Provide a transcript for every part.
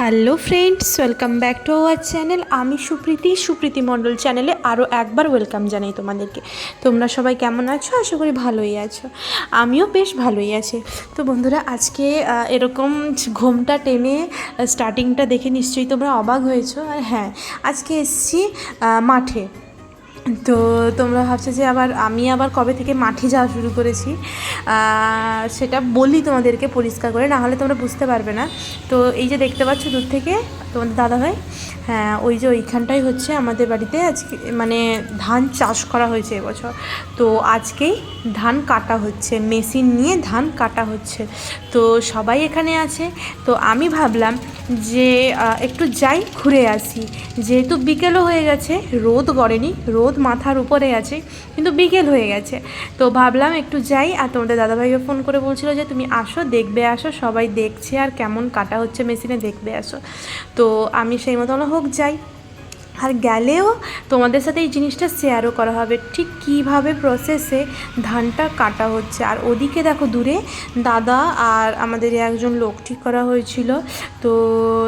Hello friends welcome back to our channel আমি সুপ্রীতি সুপ্রীতি মণ্ডল চ্যানেলে আরও একবার ওয়েলকাম জানাই তোমাদেরকে। তোমরা সবাই কেমন আছো? আশা করি ভালোই আছো। আমিও বেশ ভালোই আছি। তো বন্ধুরা, আজকে এরকম ঘুমটা টেনে স্টার্টিংটা দেখে নিশ্চয়ই তোমরা অবাক হয়েছো। আর হ্যাঁ আজকে এসছি মাঠে। তো তোমরা ভাবছ যে আবার আমি আবার কবে থেকে মাঠে যাওয়া শুরু করেছি? সেটা বলি তোমাদেরকে পরিষ্কার করে, না হলে তোমরা বুঝতে পারবে না। তো এই যে দেখতে পাচ্ছ দূর থেকে তোমাদের দাদাভাই হ্যাঁ ওই যে ওইখানটাই হচ্ছে আমাদের বাড়িতে আজকে মানে ধান চাষ করা হয়েছে এবছর। তো আজকেই ধান কাটা হচ্ছে, মেশিন নিয়ে ধান কাটা হচ্ছে। তো সবাই এখানে আছে। তো আমি ভাবলাম যে একটু যাই, ঘুরে আসি। যেহেতু বিকেলও হয়ে গেছে, রোদ গড়েনি রোদ মাথার উপরে আছে, কিন্তু বিকেল হয়ে গেছে। তো ভাবলাম একটু যাই, আর তোমাদের দাদাভাইকে ফোন করে বলছিল যে, তুমি আসো, দেখবে, আসো, সবাই দেখছে, আর কেমন কাটা হচ্ছে মেশিনে, দেখবে, আসো। তো আমি সেই মতো হোক যাই। আর গেলেও তোমাদের সাথে এই জিনিসটা শেয়ারও করা হবে। ঠিক কীভাবে প্রসেসে ধানটা কাটা হচ্ছে? আর ওদিকে দেখো দূরে দাদা আর আমাদের একজন লোক ঠিক করা হয়েছিল। তো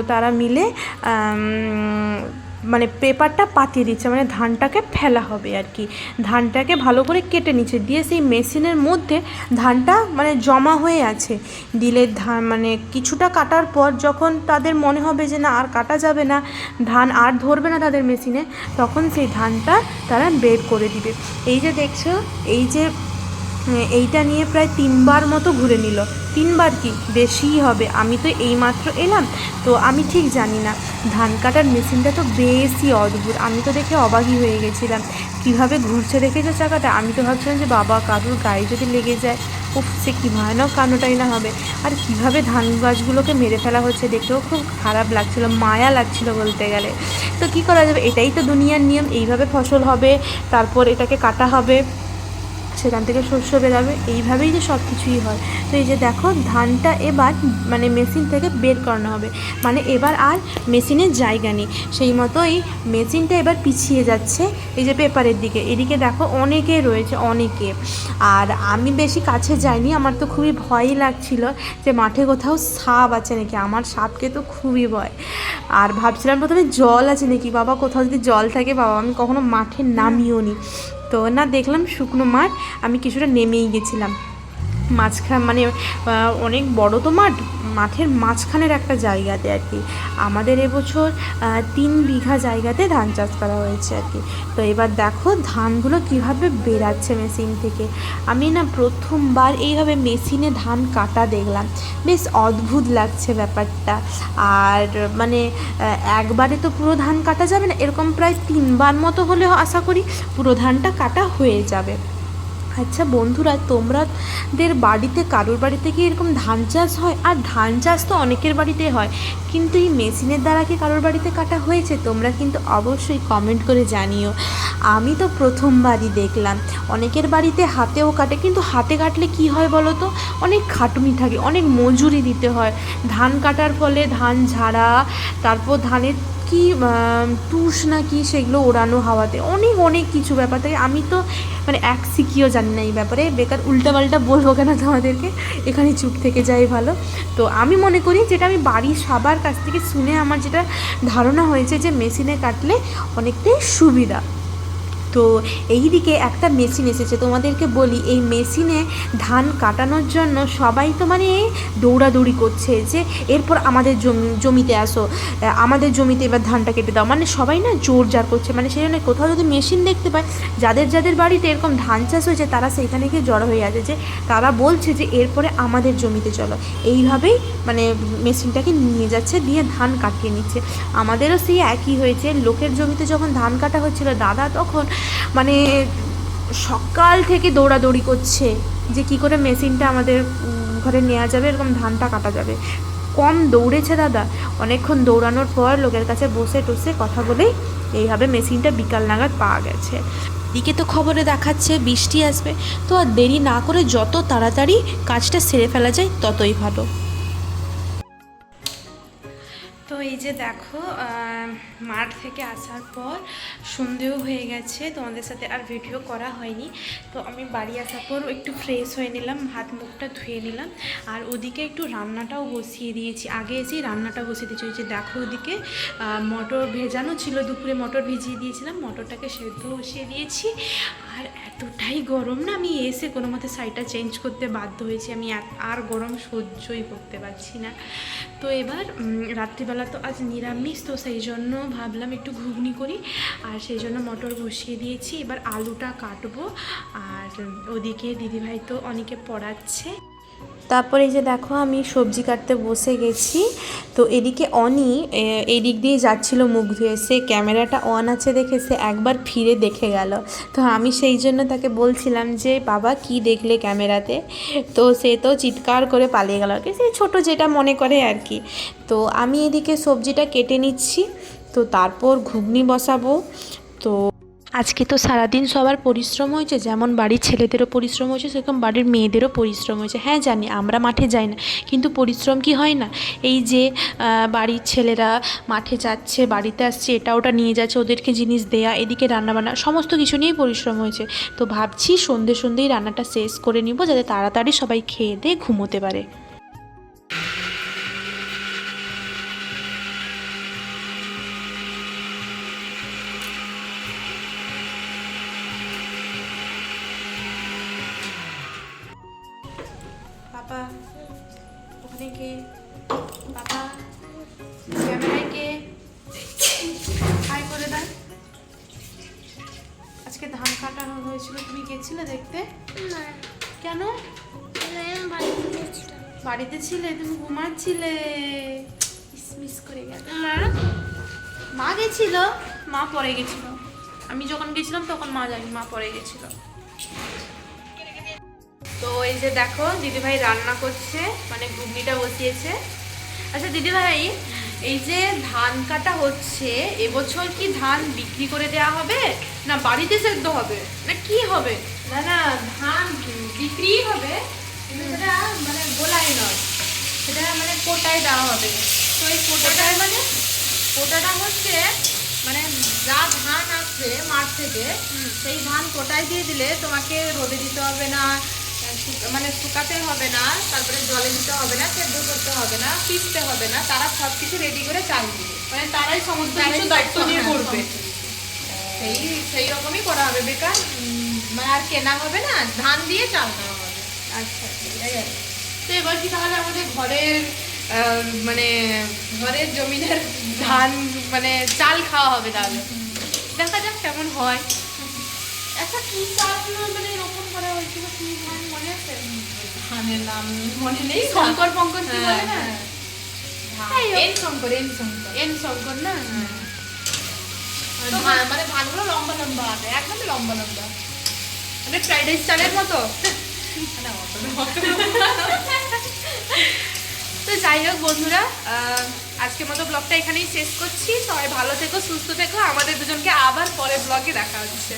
তারা মিলে মানে পেপারটা পাতিয়ে দিচ্ছে মানে ধানটাকে ফেলা হবে আর কি। ধানটাকে ভালো করে কেটে নিচ্ছে, দিয়ে সেই মেশিনের মধ্যে ধানটা মানে জমা হয়ে আছে। দিলে ধান মানে কিছুটা কাটার পর যখন তাদের মনে হবে যে না, আর কাটা যাবে না, ধান আর ধরবে না তাদের মেশিনে, তখন সেই ধানটা তারা বের করে দিবে। এই যে দেখছ, এই যে এইটা নিয়ে প্রায় তিনবার মতো ঘুরে নিল। তিনবার কি বেশিই হবে? আমি তো এইমাত্র এলাম। তো আমি ঠিক জানি না। ধান কাটার মেশিনটা তো বেশি অদ্ভুত। আমি তো দেখে অবাকই হয়ে গেছিলাম। কীভাবে ঘুরছে দেখেছ চাকাটা? আমি তো ভাবছিলাম যে বাবা, কারুর গায়ে যদি লেগে যায়, উফ, সে কী ভয়ানক কান্নটাই না হবে। আর কীভাবে ধান গাছগুলোকে মেরে ফেলা হচ্ছে দেখেও খুব খারাপ লাগছিল, মায়া লাগছিল বলতে গেলে। তো কি করা যাবে? এটাই তো দুনিয়ার নিয়ম। এইভাবে ফসল হবে, তারপর এটাকে কাটা হবে। সেখান থেকে শস্য বেরাবে, এইভাবেই যে সব কিছুই হয়। তো এই যে দেখো, ধানটা এবার মানে মেশিন থেকে বের করানো হবে। মানে এবার আর মেশিনের জায়গা নেই। সেই মতো এই মেশিনটা এবার পিছিয়ে যাচ্ছে এই যে পেপারের দিকে। এদিকে দেখো অনেকে রয়েছে, অনেকে। আর আমি বেশি কাছে যাইনি, আমার তো খুবই ভয়ই লাগছিল যে মাঠে কোথাও সাপ আছে নাকি? আমার সাপকে তো খুবই ভয়। আর ভাবছিলাম প্রথমে জল আছে নাকি? বাবা, কোথাও যদি জল থাকে বাবা, আমি কখনো মাঠে নামিও নি তো না, দেখলাম শুকনো মাঠ, আমি কিছুটা নেমেই গেছিলাম। মাঝখান মানে অনেক বড় তো মাঠ মাঠের মাঝখানের একটা জায়গাতে আর কি। আমাদের এবছর তিন বিঘা জায়গাতে ধান চাষ করা হয়েছে আর কি। তো এবার দেখো ধানগুলো কীভাবে বেরাচ্ছে মেশিন থেকে। আমি না প্রথমবার এইভাবে মেশিনে ধান কাটা দেখলাম। বেশ অদ্ভুত লাগছে ব্যাপারটা। আর মানে একবারে তো পুরো ধান কাটা যাবে না, এরকম প্রায় তিনবার মতো হলে আশা করি পুরো ধানটা কাটা হয়ে যাবে। আচ্ছা বন্ধুরা তোমাদের বাড়িতে, কারোর বাড়িতে কি এরকম ধান চাষ হয়? আর ধান চাষ তো অনেকের বাড়িতে হয়, কিন্তু এই মেশিনের দ্বারা কি কারোর বাড়িতে কাটা হয়েছে? তোমরা কিন্তু অবশ্যই কমেন্ট করে জানিও। আমি তো প্রথমবারই দেখলাম, অনেকের বাড়িতে হাতেও কাটে, কিন্তু হাতে কাটলে কি হয় বলো তো? অনেক খাটুনি থাকে, অনেক মজুরি দিতে হয়। ধান কাটার ফলে ধান ঝাড়া, তারপর ধানের কি তুষ না কি সেগুলো ওড়ানো হাওয়াতে অনেক অনেক কিছু ব্যাপার। থাকে আমি তো মানে এক সিকিও জানি না এই ব্যাপারে। বেকার উল্টাপাল্টা বলব কেন তোমাদেরকে? এখানে চুপ থেকে যাই ভালো। তো আমি মনে করি যেটা আমি বাড়ির সবার কাছ থেকে শুনে আমার যেটা ধারণা হয়েছে যে মেশিনে কাটলে অনেকটাই সুবিধা। তো এই দিকে একটা মেশিন এসেছে, তোমাদেরকে বলি, এই মেশিনে ধান কাটানোর জন্য সবাই তো মানে দৌড়াদৌড়ি করছে যে এরপর আমাদের জমি, জমিতে আসো আমাদের জমিতে এবার ধানটা কেটে দাও। মানে সবাই না জোর জার করছে মানে সেই জন্য কোথাও যদি মেশিন দেখতে পায়, যাদের যাদের বাড়িতে এরকম ধান চাষ হয়েছে, তারা সেইখানে গিয়ে জড়ো হয়ে আছে যে তারা বলছে যে এরপরে আমাদের জমিতে চলো। এইভাবেই মানে মেশিনটাকে নিয়ে যাচ্ছে, দিয়ে ধান কাটিয়ে নিচ্ছে। আমাদেরও সেই একই হয়েছে, লোকের জমিতে যখন ধান কাটা হচ্ছিল, দাদা তখন মানে সকাল থেকে দৌড়াদৌড়ি করছে যে কি করে মেশিনটা আমাদের ঘরে নেওয়া যাবে, এরকম ধানটা কাটা যাবে। কম দৌড়েছে দাদা। অনেকক্ষণ দৌড়ানোর পর লোকের কাছে বসে টসে কথা বলেই এইভাবে মেশিনটা বিকাল নাগাদ পাওয়া গেছে। দিকে তো খবরে দেখাচ্ছে বৃষ্টি আসবে। তো আর দেরি না করে যত তাড়াতাড়ি কাজটা সেরে ফেলা যায় ততই ভালো। তো এই যে দেখো মাঠ থেকে আসার পর সন্ধেও হয়ে গেছে, তোমাদের সাথে আর ভিডিও করা হয়নি। তো আমি বাড়ি আসার পর একটু ফ্রেশ হয়ে নিলাম, হাত মুখটা ধুয়ে নিলাম, আর ওদিকে একটু রান্নাটাও বসিয়ে দিয়েছি। আগে এসেই রান্নাটা বসিয়ে দিয়েছি, ওই যে দেখো ওদিকে মটর ভেজানো ছিল, দুপুরে মটর ভিজিয়ে দিয়েছিলাম, মটরটাকে সেদ্ধ বসিয়ে দিয়েছি। আর এতটাই গরম না, আমি এসে কোনো মতে শাড়িটা চেঞ্জ করতে বাধ্য হয়েছি, আমি আর গরম সহ্যই করতে পারছি না। তো এবার রাত্রিবেলা তো আজ নিরামিষ, তো সেই জন্য ভাবলাম একটু ঘুগনি করি। আর সেই জন্য মটর বসিয়ে দিয়েছি। এবার আলুটা কাটবো। আর ওদিকে দিদিভাই তো অনেকে পড়াচ্ছে। তারপরে এই যে দেখো আমি সবজি কাটতে বসে গেছি। তো এদিকে অনি এ, এই দিক দিয়ে যাচ্ছিল মুখ ধুয়ে। সে ক্যামেরাটা অন আছে দেখে সে একবার ফিরে দেখে গেল। তো আমি সেই জন্য তাকে বলছিলাম যে বাবা কি দেখলে ক্যামেরাতে? তো সে তো চিৎকার করে পালিয়ে গেল। আর কি সেই ছোটো যেটা মনে করে আর কি। তো আমি এদিকে সবজিটা কেটে নিচ্ছি। তো তারপর ঘুগনি বসাবো। তো আজকে তো সারাদিন সবার পরিশ্রম হয়েছে, যেমন বাড়ির ছেলেদেরও পরিশ্রম হয়েছে, সেরকম বাড়ির মেয়েদেরও পরিশ্রম হয়েছে। হ্যাঁ জানি, আমরা মাঠে যাই না, কিন্তু পরিশ্রম কি হয় না? এই যে বাড়ির ছেলেরা মাঠে যাচ্ছে, বাড়িতে আসছে, এটা ওটা নিয়ে যাচ্ছে, ওদেরকে জিনিস দেয়া, এদিকে রান্নাবান্না, সমস্ত কিছু নিয়েই পরিশ্রম হয়েছে। তো ভাবছি সন্ধে সন্ধেই রান্নাটা শেষ করে নিব, যাতে তাড়াতাড়ি সবাই খেয়ে দিয়ে ঘুমোতে পারে। আজকে ধান কাটানো হয়েছিল তুমি গেছিলে দেখতে? না। কেন? বাড়িতে বাড়িতে ছিলে তুমি ঘুমাচ্ছিলে। মিস করে গেল। মা? মা গেছিল? মা পরে গেছিল। আমি যখন গেছিলাম তখন মা যায়নি মা পরে গেছিল। তো এই যে দেখো দিদিভাই রান্না করছে মানে ঘুগনিটা বসিয়েছে। আচ্ছা দিদিভাই এই যে ধান কাটা হচ্ছে এবছর কি ধান বিক্রি করে দেওয়া হবে? না বাড়িতে সেদ্ধ হবে? না কি হবে? না না ধান বিক্রিই হবে কিন্তু সেটা মানে গোলাই নয়। সেটা মানে কোটায় দেওয়া হবে। তো এই কোটাটায় মানে কোটাটা হচ্ছে মানে যা ধান আসবে মাঠ থেকে সেই ধান কোটায় দিয়ে দিলে তোমাকে রোদে দিতে হবে না মানে শুকাতে হবে না তারপরে জলে দিতে হবে না সেদ্ধ করতে হবে না পিসতে হবে না তারা সব কিছু রেডি করে চাল দিবে। মানে তারাই সমস্ত কিছু দায়িত্ব নিয়ে হ্যাঁ, করবে। সেই সেই রকমই করা হবে বেকার। মানে আর কেনা হবে না ধান দিয়ে চাল দেওয়া হবে। আচ্ছা কি। তো এবার কি তাহলে আমাদের ঘরের মানে ঘরের জমিনের ধান মানে চাল খাওয়া হবে তাহলে? দেখা যাক কেমন হয়। একটা কি চাল মানে রোপণ করা হয়েছিল? কি ধান মনে আছে? ধানের নাম মনে নেই। শঙ্কর ফঙ্কর কি বলে না? N Shankar N Shankar. N Shankar না? মানে ধানগুলো লম্বা লম্বা আছে একদম লম্বা লম্বা। মানে ফ্রাইড রাইস চালের মতো। তো যাই হোক বন্ধুরা আজকের মতো ব্লগটা এখানেই শেষ করছি। সবাই ভালো থেকো সুস্থ থেকো। আমাদের দুজনকে আবার পরের ব্লগে দেখা হচ্ছে।